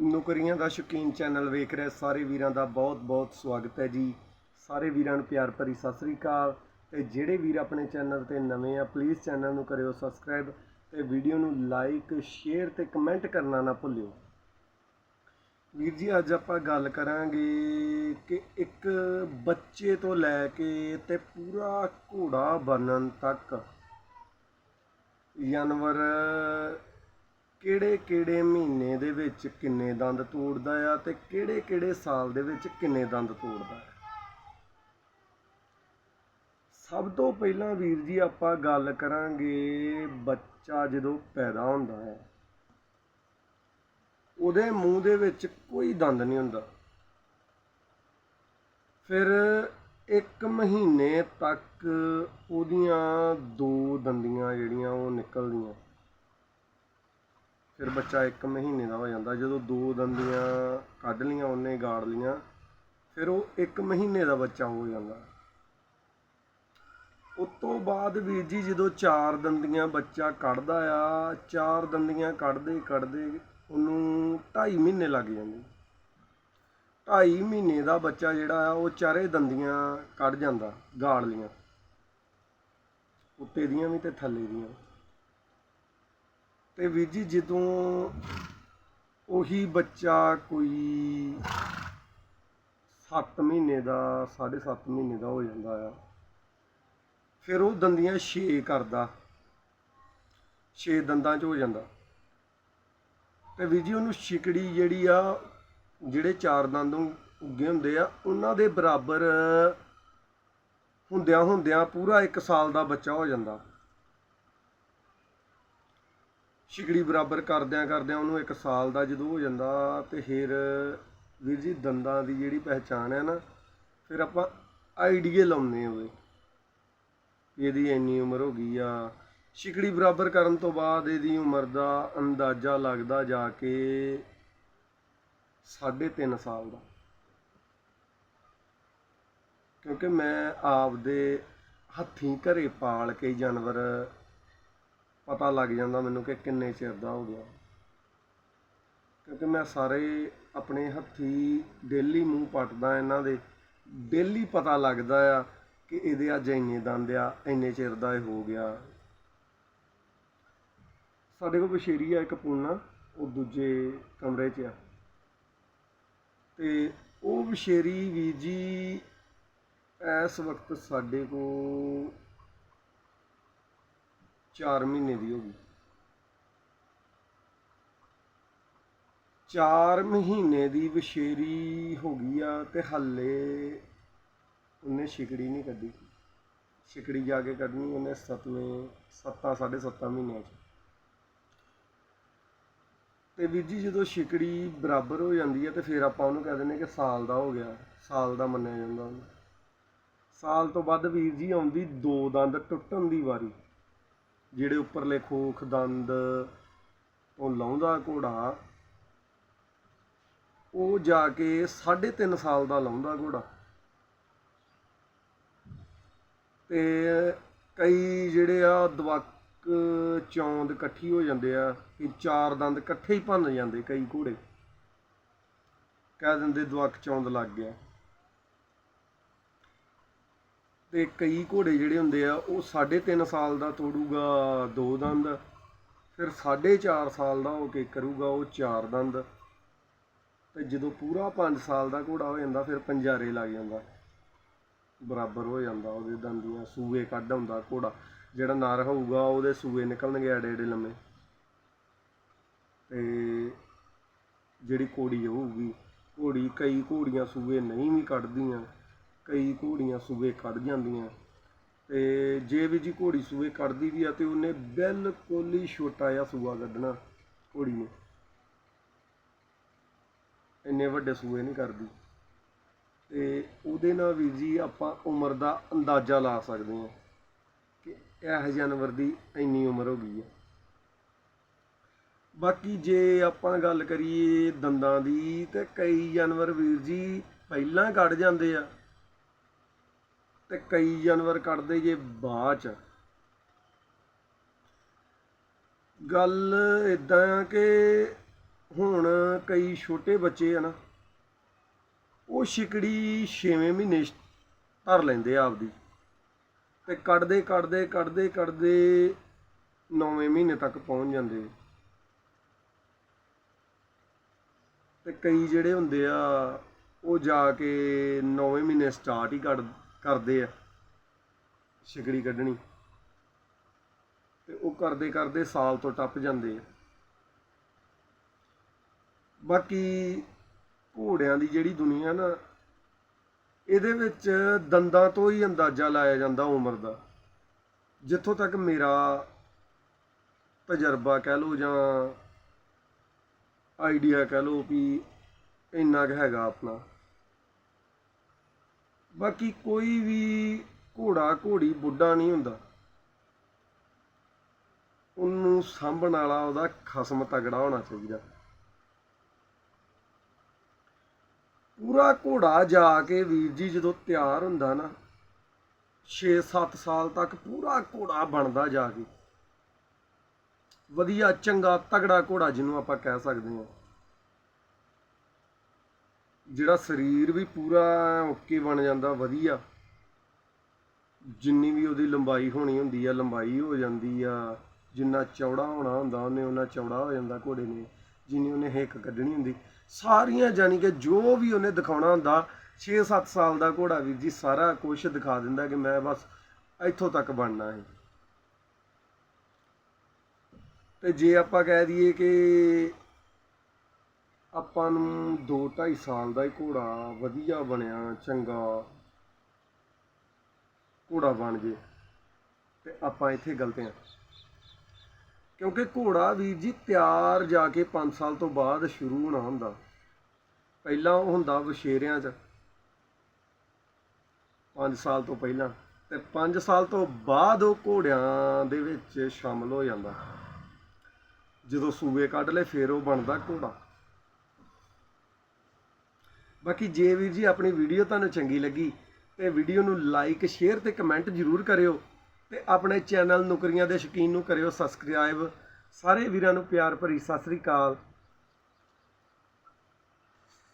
ਨੌਕਰੀਆਂ ਦਾ ਸ਼ੌਕੀਨ ਚੈਨਲ ਵੇਖ ਰਹੇ ਸਾਰੇ ਵੀਰਾਂ ਦਾ ਬਹੁਤ-ਬਹੁਤ ਸਵਾਗਤ ਹੈ ਜੀ। ਸਾਰੇ ਵੀਰਾਂ ਨੂੰ ਪਿਆਰ ਭਰੀ ਸਤਿ ਸ੍ਰੀ ਅਕਾਲ। ਤੇ ਜਿਹੜੇ ਵੀਰ ਆਪਣੇ ਚੈਨਲ ਤੇ ਨਵੇਂ ਆ ਪਲੀਜ਼ ਚੈਨਲ ਨੂੰ ਕਰਿਓ ਸਬਸਕ੍ਰਾਈਬ ਤੇ ਵੀਡੀਓ ਨੂੰ ਲਾਈਕ ਸ਼ੇਅਰ ਤੇ ਕਮੈਂਟ ਕਰਨਾ ਨਾ ਭੁੱਲਿਓ। ਵੀਰ ਜੀ, ਅੱਜ ਆਪਾਂ ਗੱਲ ਕਰਾਂਗੇ ਕਿ ਇੱਕ ਬੱਚੇ ਤੋਂ ਲੈ ਕੇ ਤੇ ਪੂਰਾ ਘੋੜਾ ਬਣਨ ਤੱਕ, ਜਾਨਵਰ ਕਿਹੜੇ ਕਿਹੜੇ ਮਹੀਨੇ ਦੇ ਵਿੱਚ ਕਿੰਨੇ ਦੰਦ ਤੋੜਦਾ ਆ ਤੇ ਕਿਹੜੇ ਕਿਹੜੇ ਸਾਲ ਦੇ ਵਿੱਚ ਕਿੰਨੇ ਦੰਦ ਤੋੜਦਾ ਹੈ ਸਭ ਤੋਂ ਪਹਿਲਾਂ ਵੀਰ ਜੀ ਆਪਾਂ ਗੱਲ ਕਰਾਂਗੇ ਬੱਚਾ ਜਦੋਂ ਪੈਦਾ ਹੁੰਦਾ ਹੈ, ਉਹਦੇ ਮੂੰਹ ਦੇ ਵਿੱਚ ਕੋਈ ਦੰਦ ਨਹੀਂ ਹੁੰਦਾ। ਫਿਰ ਇੱਕ ਮਹੀਨੇ ਤੱਕ ਉਹਦੀਆਂ ਦੋ ਦੰਦੀਆਂ ਜਿਹੜੀਆਂ ਉਹ ਨਿਕਲਦੀਆਂ। ਫਿਰ ਬੱਚਾ ਇੱਕ ਮਹੀਨੇ ਦਾ ਹੋ ਜਾਂਦਾ। ਜਦੋਂ ਦੋ ਦੰਦੀਆਂ ਕੱਢ ਲੀਆਂ, ਉਹਨੇ ਗਾੜ ਲੀਆਂ, ਫਿਰ ਉਹ ਇੱਕ ਮਹੀਨੇ ਦਾ ਬੱਚਾ ਹੋ ਜਾਂਦਾ। ਉਸ ਤੋਂ ਬਾਅਦ ਵੀਰ ਜੀ, ਜਦੋਂ ਚਾਰ ਦੰਦੀਆਂ ਬੱਚਾ ਕੱਢਦਾ ਆ, ਚਾਰ ਦੰਦੀਆਂ ਕੱਢਦੇ ਕੱਢਦੇ ਉਹਨੂੰ 2.5 ਮਹੀਨੇ ਲੱਗ ਜਾਂਦੇ। 2.5 ਮਹੀਨੇ ਦਾ ਬੱਚਾ ਜਿਹੜਾ ਆ, ਉਹ ਚਾਰੇ ਦੰਦੀਆਂ ਕੱਢ ਜਾਂਦਾ, ਗਾੜ ਲੀਆਂ। ਉੱਤੇ ਦੀਆਂ ਵੀ ਤੇ ਥੱਲੇ ਦੀਆਂ। ਤੇ ਵੀਰ ਜੀ ਜਦੋਂ ਉਹੀ ਬੱਚਾ ਕੋਈ 7 ਮਹੀਨੇ ਦਾ 7.5 ਮਹੀਨੇ ਦਾ ਹੋ ਜਾਂਦਾ ਆ, ਫਿਰ ਉਹ ਦੰਦੀਆਂ 6 ਕਰਦਾ। 6 ਦੰਦਾਂ 'ਚ ਹੋ ਜਾਂਦਾ। ਤੇ ਵੀਰ ਜੀ ਉਹਨੂੰ ਛਿਕੜੀ ਜਿਹੜੀ ਆ, ਜਿਹੜੇ ਚਾਰ ਦੰਦ ਉੱਗੇ ਹੁੰਦੇ ਆ, ਉਹਨਾਂ ਦੇ ਬਰਾਬਰ ਹੁੰਦਿਆਂ ਹੁੰਦਿਆਂ ਪੂਰਾ 1 ਸਾਲ ਦਾ ਬੱਚਾ ਹੋ ਜਾਂਦਾ। ਛਿਕੜੀ ਬਰਾਬਰ ਕਰਦਿਆਂ ਕਰਦਿਆਂ ਉਹਨੂੰ 1 ਸਾਲ ਦਾ ਜਦੋਂ ਹੋ ਜਾਂਦਾ ਤੇ ਫਿਰ ਵੀਰ ਜੀ ਦੰਦਾਂ ਦੀ ਜਿਹੜੀ ਪਹਿਚਾਣ ਹੈ ਨਾ, ਫਿਰ ਆਪਾਂ ਆਈਡੀਏ ਲਾਉਂਦੇ ਹਾਂ ਹੋਵੇ ਇਹਦੀ ਇੰਨੀ ਉਮਰ ਹੋ ਗਈ ਆ। ਛਿਕੜੀ ਬਰਾਬਰ ਕਰਨ ਤੋਂ ਬਾਅਦ ਇਹਦੀ ਉਮਰ ਦਾ ਅੰਦਾਜ਼ਾ ਲੱਗਦਾ ਜਾ ਕੇ 3.5 ਸਾਲ ਦਾ। ਕਿਉਂਕਿ ਮੈਂ ਆਪ ਦੇ ਹੱਥੀਂ ਘਰੇ ਪਾਲ ਕੇ ਜਾਨਵਰ ਪਤਾ ਲੱਗ ਜਾਂਦਾ ਮੈਨੂੰ ਕਿ ਕਿੰਨੇ ਚਿਰ ਦਾ ਹੋ ਗਿਆ। ਕਿਉਂਕਿ ਮੈਂ ਸਾਰੇ ਆਪਣੇ ਹੱਥੀ ਡੇਲੀ ਮੂੰਹ ਪੱਟਦਾ ਇਹਨਾਂ ਦੇ। ਡੇਲੀ ਪਤਾ ਲੱਗਦਾ ਆ ਕਿ ਇਹਦੇ ਅੱਜ ਇੰਨੇ ਦੰਦ ਆ, ਇੰਨੇ ਚਿਰ ਦਾ ਇਹ ਹੋ ਗਿਆ। ਸਾਡੇ ਕੋਲ ਬਸ਼ੇਰੀ ਆ ਇੱਕ ਪੂਨਾ ਉਹ ਦੂਜੇ ਕਮਰੇ 'ਚ ਆ। ਤੇ ਉਹ ਬਸ਼ੇਰੀ ਵੀ ਜੀ ਇਸ ਵਕਤ ਸਾਡੇ ਕੋਲ 4 ਮਹੀਨੇ ਦੀ ਹੋ ਗਈ। 4 ਮਹੀਨੇ ਦੀ ਬਸ਼ੇਰੀ ਹੋ ਗਈ ਆ ਤੇ ਹੱਲੇ ਉਹਨੇ ਛਿਕੜੀ ਨਹੀਂ ਕੱਢੀ। ਛਿਕੜੀ ਜਾ ਕੇ ਕੱਢਣੀ ਉਹਨੇ ਸੱਤਵੇਂ, ਸੱਤਾਂ, ਸਾਢੇ ਸੱਤਾਂ ਮਹੀਨਿਆਂ 'ਚ। ਤੇ ਵੀਰ ਜੀ ਜਦੋਂ ਛਿਕੜੀ ਬਰਾਬਰ ਹੋ ਜਾਂਦੀ ਹੈ ਤੇ ਫਿਰ ਆਪਾਂ ਉਹਨੂੰ ਕਹਿ ਦਿੰਦੇ ਕਿ ਸਾਲ ਦਾ ਹੋ ਗਿਆ, ਸਾਲ ਦਾ ਮੰਨਿਆ ਜਾਂਦਾ ਉਹਨੂੰ। ਸਾਲ ਤੋਂ ਵੱਧ ਵੀਰ ਜੀ ਆਉਂਦੀ ਦੋ ਦੰਦ ਟੁੱਟਣ ਦੀ ਵਾਰੀ। ਜਿਹੜੇ ਉੱਪਰਲੇ ਖੋਖ, ਦੰਦ ਤੋਂ ਲਾਉਂਦਾ ਘੋੜਾ, ਉਹ ਜਾ ਕੇ 3.5 ਸਾਲ ਦਾ ਲਾਉਂਦਾ ਘੋੜਾ। ਤੇ ਕਈ ਜਿਹੜੇ ਆ ਦਵਕ, ਚੌਂਦ ਇਕੱਠੀ ਹੋ ਜਾਂਦੇ ਆ, ਕਿ ਚਾਰ ਦੰਦ ਇਕੱਠੇ ਹੀ ਭੰਨ ਜਾਂਦੇ ਕਈ ਘੋੜੇ। ਕਹਿ ਦਿੰਦੇ ਦਵਕ ਚੌਂਦ ਲੱਗ ਗਿਆ। ਤੇ ਕਈ ਘੋੜੇ ਜਿਹੜੇ ਹੁੰਦੇ ਆ, ਉਹ 3.5 ਸਾਲ ਦਾ ਤੋੜੂਗਾ, ਦੋ ਦੰਦ। ਫਿਰ 4.5 ਸਾਲ ਦਾ ਹੋ ਕੇ ਕਰੂਗਾ, ਉਹ ਚਾਰ ਦੰਦ। ਤੇ ਜਦੋਂ ਪੂਰਾ 5 ਸਾਲ ਦਾ ਘੋੜਾ ਹੋ ਜਾਂਦਾ, ਫਿਰ ਪੰਜਾਰੇ ਲੱਗ ਜਾਂਦਾ। ਬਰਾਬਰ ਹੋ ਜਾਂਦਾ ਉਹਦੇ ਦੰਦੀਆਂ ਸੂਏ ਕੱਢ ਹੁੰਦਾ ਘੋੜਾ। ਜਿਹੜਾ ਨਰ ਹੋਊਗਾ, ਉਹਦੇ ਸੂਏ ਨਿਕਲਣਗੇ ਐਡੇ ਐਡੇ ਲੰਮੇ। ਤੇ ਜਿਹੜੀ ਘੋੜੀ ਹੋਊਗੀ, ਘੋੜੀ ਕਈ ਘੋੜੀਆਂ ਸੂਏ ਨਹੀਂ ਵੀ ਕੱਢਦੀਆਂ। ਕਈ ਘੋੜੀਆਂ ਸੂਏ ਕੱਢ ਜਾਂਦੀਆਂ। ਤੇ ਜੇ ਵੀ ਜੀ ਘੋੜੀ ਸੂਏ ਕੱਢਦੀ ਵੀ ਆ ਤੇ ਉਹਨੇ ਬਿਲਕੁਲ ਹੀ ਛੋਟਾ ਜਿਹਾ ਸੂਆ ਕੱਢਣਾ ਘੋੜੀ ਨੇ। ਇੰਨੇ ਵੱਡੇ ਸੂਏ ਨਹੀਂ ਕਰਦੀ। ਤੇ ਉਹਦੇ ਨਾਲ ਵੀਰ ਜੀ ਆਪਾਂ ਉਮਰ ਦਾ ਅੰਦਾਜ਼ਾ ਲਾ ਸਕਦੇ ਹਾਂ ਕਿ ਇਹ ਜਾਨਵਰ ਦੀ ਇੰਨੀ ਉਮਰ ਹੋ ਗਈ ਹੈ ਬਾਕੀ ਜੇ ਆਪਾਂ ਗੱਲ ਕਰੀਏ ਦੰਦਾਂ ਦੀ ਤੇ ਕਈ ਜਾਨਵਰ ਵੀਰ ਜੀ ਪਹਿਲਾਂ ਕੱਢ ਜਾਂਦੇ ਆ। ਤੇ ਕਈ ਜਾਨਵਰ ਕੱਢਦੇ ਜੇ ਬਾਅਦ ਚ। ਗੱਲ ਇਦਾਂ ਆ ਕਿ ਹੁਣ ਕਈ ਛੋਟੇ ਬੱਚੇ ਆ ਨਾ, ਉਹ ਛਿਕੜੀ 6ਵੇਂ ਮਹੀਨੇ ਧਰ ਲੈਂਦੇ ਆ ਆਪਦੀ। ਤੇ ਕੱਢਦੇ ਕੱਢਦੇ ਕੱਢਦੇ ਕੱਢਦੇ 9ਵੇਂ ਮਹੀਨੇ ਤੱਕ ਪਹੁੰਚ ਜਾਂਦੇ ਤੇ ਕਈ ਜਿਹੜੇ ਹੁੰਦੇ ਆ, ਉਹ ਜਾ ਕੇ 9ਵੇਂ ਮਹੀਨੇ ਸਟਾਰਟ ਹੀ ਕੱਢ ਕਰਦੇ ਆ ਛਿਕੜੀ ਕੱਢਣੀ। ਤੇ ਉਹ ਕਰਦੇ ਕਰਦੇ ਸਾਲ ਤੋਂ ਟੱਪ ਜਾਂਦੇ ਆ। ਬਾਕੀ ਘੋੜਿਆਂ ਦੀ ਜਿਹੜੀ ਦੁਨੀਆ ਨਾ, ਇਹਦੇ ਵਿੱਚ ਦੰਦਾਂ ਤੋਂ ਹੀ ਅੰਦਾਜ਼ਾ ਲਾਇਆ ਜਾਂਦਾ ਉਮਰ ਦਾ। ਜਿੱਥੋਂ ਤੱਕ ਮੇਰਾ ਤਜਰਬਾ ਕਹਿ ਲਓ ਜਾਂ ਆਈਡੀਆ ਕਹਿ ਲਓ ਵੀ ਇੰਨਾ ਕੁ ਹੈਗਾ ਆਪਣਾ। ਬਾਕੀ ਕੋਈ ਵੀ ਘੋੜਾ ਘੋੜੀ ਬੁੱਢਾ ਨਹੀਂ ਹੁੰਦਾ। ਉਹਨੂੰ ਸਾਂਭਣ ਵਾਲਾ ਉਹਦਾ ਖਸਮ ਤਗੜਾ ਹੋਣਾ ਚਾਹੀਦਾ। ਪੂਰਾ ਘੋੜਾ ਜਾ ਕੇ ਵੀਰ ਜੀ ਜਦੋਂ ਤਿਆਰ ਹੁੰਦਾ ਨਾ 6-7 ਸਾਲ ਤੱਕ ਪੂਰਾ ਘੋੜਾ ਬਣਦਾ ਜਾ ਕੇ। ਵਧੀਆ, ਚੰਗਾ, ਤਗੜਾ ਘੋੜਾ ਜਿਹਨੂੰ ਆਪਾਂ ਕਹਿ ਸਕਦੇ ਹਾਂ। ਜਿਹੜਾ ਸਰੀਰ ਵੀ ਪੂਰਾ ਓਕੇ ਬਣ ਜਾਂਦਾ, ਵਧੀਆ। ਜਿੰਨੀ ਵੀ ਉਹਦੀ ਲੰਬਾਈ ਹੋਣੀ ਹੁੰਦੀ ਆ, ਲੰਬਾਈ ਹੋ ਜਾਂਦੀ ਆ, ਜਿੰਨਾ ਚੌੜਾ ਹੋਣਾ ਹੁੰਦਾ, ਉਹਨੇ ਉਹਨਾਂ ਚੌੜਾ ਹੋ ਜਾਂਦਾ ਘੋੜੇ ਨੇ, ਜਿੰਨੀ ਉਹਨੇ ਹਿੱਕ ਕੱਢਣੀ ਹੁੰਦੀ। ਸਾਰੀਆਂ ਜਾਨੀ ਕਿ ਜੋ ਵੀ ਉਹਨੇ ਦਿਖਾਉਣਾ ਹੁੰਦਾ 6-7 ਸਾਲ ਦਾ ਘੋੜਾ ਵੀਰ ਜੀ ਸਾਰਾ ਕੁਝ ਦਿਖਾ ਦਿੰਦਾ ਕਿ ਮੈਂ ਬਸ ਇੱਥੋਂ ਤੱਕ ਬਣਨਾ ਹੈ। ਤੇ ਜੇ ਆਪਾਂ ਕਹਿ ਦਈਏ ਕਿ ਆਪਾਂ ਨੂੰ 2-2.5 ਸਾਲ ਦਾ ਹੀ ਘੋੜਾ ਵਧੀਆ ਬਣਿਆ, ਚੰਗਾ ਘੋੜਾ ਬਣ ਜੇ। ਤੇ ਆਪਾਂ ਇੱਥੇ ਗਲਤ ਹਾਂ। ਕਿਉਂਕਿ ਘੋੜਾ ਵੀਰ ਜੀ ਤਿਆਰ ਜਾ ਕੇ 5 ਸਾਲ ਤੋਂ ਬਾਅਦ ਸ਼ੁਰੂ ਹੋਣਾ ਹੁੰਦਾ। ਪਹਿਲਾਂ ਉਹ ਹੁੰਦਾ ਵਛੇਰਿਆਂ 'ਚ। 5 ਸਾਲ ਤੋਂ ਪਹਿਲਾਂ ਤੇ 5 ਸਾਲ ਤੋਂ ਬਾਅਦ ਉਹ ਘੋੜਿਆਂ ਦੇ ਵਿੱਚ ਸ਼ਾਮਲ ਹੋ ਜਾਂਦਾ। ਜਦੋਂ ਸੂਏ ਕੱਢ ਲਏ, ਫਿਰ ਉਹ ਬਣਦਾ ਘੋੜਾ। ਬਾਕੀ ਜੇ ਵੀਰ ਜੀ ਆਪਣੀ ਵੀਡੀਓ ਤੁਹਾਨੂੰ ਚੰਗੀ ਲੱਗੀ ਤੇ ਵੀਡੀਓ ਨੂੰ ਲਾਈਕ, ਸ਼ੇਅਰ ਤੇ ਕਮੈਂਟ ਜ਼ਰੂਰ ਕਰਿਓ ਤੇ ਆਪਣੇ ਚੈਨਲ ਨੌਕਰੀਆਂ ਦੇ ਸ਼ੌਕੀਨ ਨੂੰ ਕਰਿਓ ਸਬਸਕ੍ਰਾਈਬ। ਸਾਰੇ ਵੀਰਾਂ ਨੂੰ ਪਿਆਰ ਭਰੀ ਸਤਿ ਸ੍ਰੀ ਅਕਾਲ।